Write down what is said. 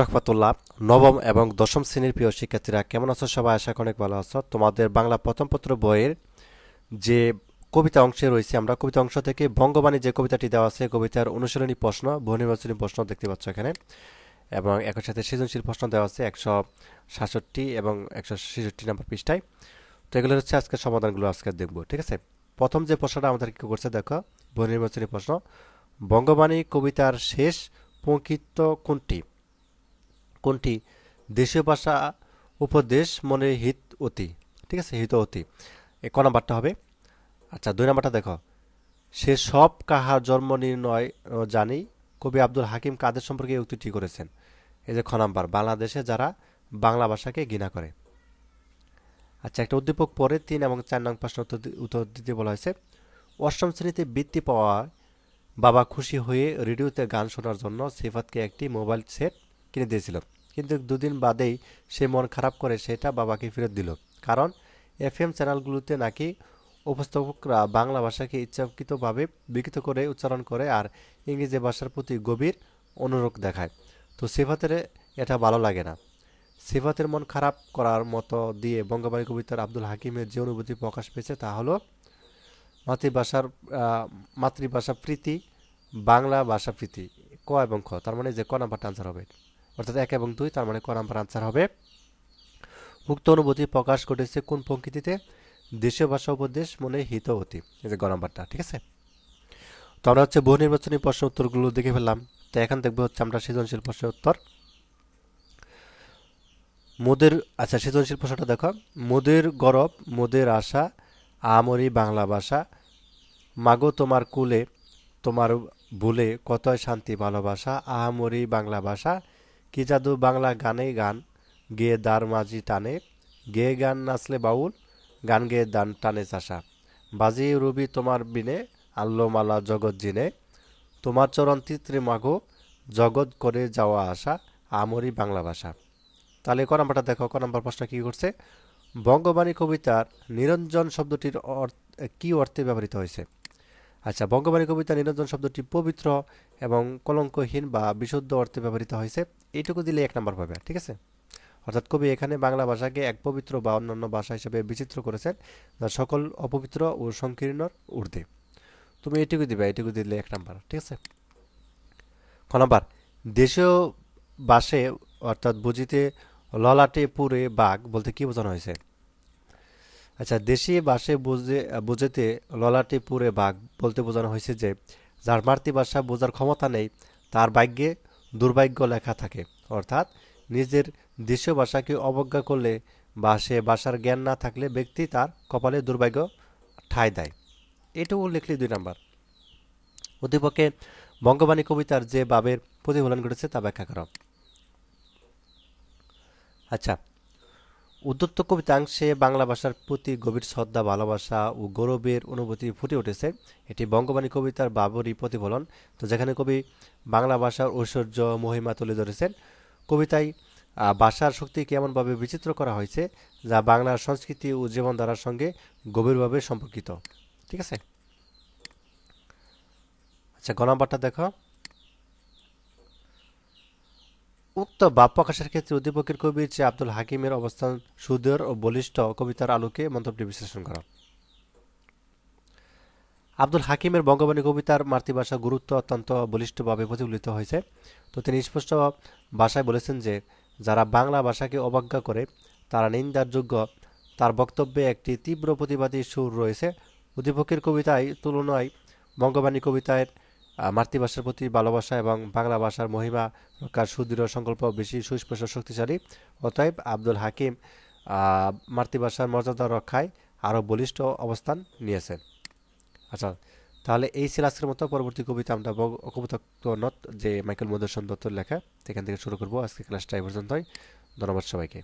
রহমতুল্লাহ, নবম এবং দশম শ্রেণির প্রিয় শিক্ষার্থীরা কেমন আছো সবাই? আশা অনেক ভালো আছো। তোমাদের বাংলা প্রথম পত্র বইয়ের যে কবিতা অংশে রয়েছে, আমরা কবিতা অংশ থেকে বঙ্গবাণী যে কবিতাটি দেওয়া আছে, কবিতার অনুশীলনী প্রশ্ন বহুনির্বাচনী প্রশ্ন দেখতে পাচ্ছ এখানে। এবং একই সাথে সৃজনশীল প্রশ্ন দেওয়া আছে একশো সাতষট্টি এবং একশো ছেষট্টি নম্বর পৃষ্ঠায়। তো এগুলো হচ্ছে আজকের সমাধানগুলো, আজকে দেখব, ঠিক আছে? প্রথম যে প্রশ্নটা আমাদের কি করছে দেখো বহুনির্বাচনী প্রশ্ন বঙ্গবাণী কবিতার শেষ পঙ্কিত কোনটি? কোনটি? দেশীয় ভাষা উপদেশ মনে হিত অতি। ঠিক আছে? হিত অতি। এ ক নাম্বারটা হবে? আচ্ছা দুই নাম্বারটা দেখো। সে সব কাহার জন্ম নির্ণয় জানি। কবি আব্দুল হাকিম কাদের সম্পর্কে এই উক্তিটি করেছেন? এই যে খ নাম্বার, বাংলাদেশে যারা বাংলা ভাষাকে ঘৃণা করে। আচ্ছা একটা উদ্দীপক পরে তিন এবং চার নং প্রশ্ন উত্তর দিতে বলা হয়েছে, অষ্টম শ্রেণীতে বৃত্তি পাওয়ায় বাবা খুশি হয়ে রেডিওতে গান শোনার জন্য সিফাতকে একটি মোবাইল সেট কিনে দিয়েছিল। কিন্তু দুদিন বাদেই সে মন খারাপ করে সেটা বাবাকে ফেরত দিল। কারণ এফএম চ্যানেলগুলোতে নাকি উপস্থাপকরা বাংলা ভাষাকে ইচ্ছাকৃতভাবে বিকৃত করে উচ্চারণ করে আর ইংরেজি ভাষার প্রতি গভীর অনুরোগ দেখায়। তো সিফাতের এটা ভালো লাগে না। সিফাতের মন খারাপ করার মতো দিয়ে বঙ্গবাণী কবিতার আব্দুল হাকিমের যে অনুভূতি প্রকাশ পেয়েছে তা হলো মাতৃভাষার মাতৃভাষা প্রীতি, বাংলা ভাষা প্রীতি, ক এবং খ। তার মানে যে ক নাম্বারটা আনসার হবে। অর্থাৎ এক এবং দুই, তার মানে ক নাম্বার আনসার হবে। উক্ত অনুভূতি প্রকাশ ঘটেছে কোন পঙ্ক্তিতে দেশীয় ভাষা উপদেশ মনে হিতবতী এই যে গ নাম্বারটা, ঠিক আছে? তো আমরা হচ্ছে বহু নির্বাচনী প্রশ্ন উত্তরগুলো দেখে ফেললাম। তো এখন দেখব হচ্ছে আমরা সৃজনশীল প্রশ্নের উত্তর। মোদের আচ্ছা সৃজনশীল প্রশ্নটা দেখো। মোদের গরব, মোদের আশা, আমরি বাংলা ভাষা। মাগো, তোমার কুলে, তোমার ভুলে কতই শান্তি ভালোবাসা? আহামরি বাংলা ভাষা। কি জাদু বাংলা গানে গান? গেয়ে দার মাঝি টানে গেয়ে গান নাচলে বাউল, গান গেয়ে দান টানে চাষা। বাজি রুবি তোমার বিনে আল্লো মালা জগৎ জিনে। তোমার চরণ তিত্রে মাগো জগৎ করে যাওয়া আসা আমরি বাংলা ভাষা। তাহলে ক নাম্বারটা দেখো, ক নাম্বার প্রশ্ন কী করছে? বঙ্গবাণী কবিতার নিরঞ্জন শব্দটির অর্থ কী অর্থে ব্যবহৃত হয়েছে? আচ্ছা বঙ্গবাণী কবিতা নিরঞ্জন শব্দটি পবিত্র এবং কলঙ্কহীন বা বিশুদ্ধ অর্থে ব্যবহৃত হয়েছে। এইটুকু দিলে এক নম্বর পাবে, ঠিক আছে? অর্থাৎ কবি এখানে বাংলা ভাষাকে এক পবিত্র বা অন্যান্য ভাষা হিসেবে বিচিত্র করেছেন যা সকল অপবিত্র ও সংকীর্ণর ঊর্ধ্বে। তুমি এইটুকু দিবে, এইটুকু দিলে এক নাম্বার, ঠিক আছে? ক নাম্বার, দেশীয় বাসে অর্থাৎ বুঝিতে ললাটে পুরে বাঘ বলতে কি বোঝানো হয়েছে? আচ্ছা দেশি ভাষে বুঝে, বুঝেতে ললাটে পুরে বাঘ বলতে বোঝানো হয়েছে যে, যার মাতৃভাষা বোঝার ক্ষমতা নেই, তার ভাগ্যে দুর্ভাগ্য লেখা থাকে। অর্থাৎ নিজের দেশীয় ভাষাকে অবজ্ঞা করলে বা সে ভাষার জ্ঞান না থাকলে ব্যক্তি তার কপালে দুর্ভাগ্য ঠাঁই দেয়। এটুকু লিখলি দুই নাম্বার। উদ্দীপকে বঙ্গবাণী কবিতার যে ভাবের প্রতিফলন ঘটেছে তা ব্যাখ্যা করো। আচ্ছা উদ্যত্ত কবিতাংশে বাংলা ভাষার প্রতি গভীর শ্রদ্ধা, ভালোবাসা ও গৌরবের অনুভূতি ফুটে উঠেছে। এটি বঙ্গবাণী কবিতার বাবরই প্রতিফলন। তো যেখানে কবি বাংলা ভাষার ঐশ্বর্য, মহিমা তুলে ধরেছেন। কবিতায় ভাষার শক্তিকে এমনভাবে বিচিত্র করা হয়েছে যা বাংলার সংস্কৃতি ও জীবনধারার সঙ্গে গভীরভাবে সম্পর্কিত। ঠিক আছে? আচ্ছা গ দেখো। উক্ত ভাব প্রকাশের ক্ষেত্রে উদ্দীপকের কবি চেয়ে আব্দুল হাকিমের অবস্থান সুদৃঢ় ও বলিষ্ঠ কবিতার আলোকে মন্তব্যটি বিশ্লেষণ করা। আব্দুল হাকিমের বঙ্গবাণী কবিতার মাতৃভাষা গুরুত্ব অত্যন্ত বলিষ্ঠভাবে প্রতিফলিত হয়েছে। তো তিনি স্পষ্ট ভাষায় বলেছেন যে, যারা বাংলা ভাষাকে অবজ্ঞা করে, তারা নিন্দার যোগ্য তার বক্তব্যে একটি তীব্র প্রতিবাদী সুর রয়েছে। উদ্দীপকের কবিতায় তুলনায় বঙ্গবাণী কবিতায় মাতৃভাষার প্রতি ভালোবাসা এবং বাংলা ভাষার মহিমা রক্ষার সুদৃঢ় সংকল্প বেশি সুস্পষ্ট শক্তিশালী। অতএব আব্দুল হাকিম মাতৃভাষার মর্যাদা রক্ষায় আরও বলিষ্ঠ অবস্থান নিয়েছেন। আচ্ছা তাহলে এই ছিল মতো। পরবর্তী কবিতা আমরা নট, যে মাইকেল মধুসূদন দত্তর লেখা। সেখান থেকে শুরু করব। আজকে ক্লাসটা এই পর্যন্তই। ধন্যবাদ সবাইকে।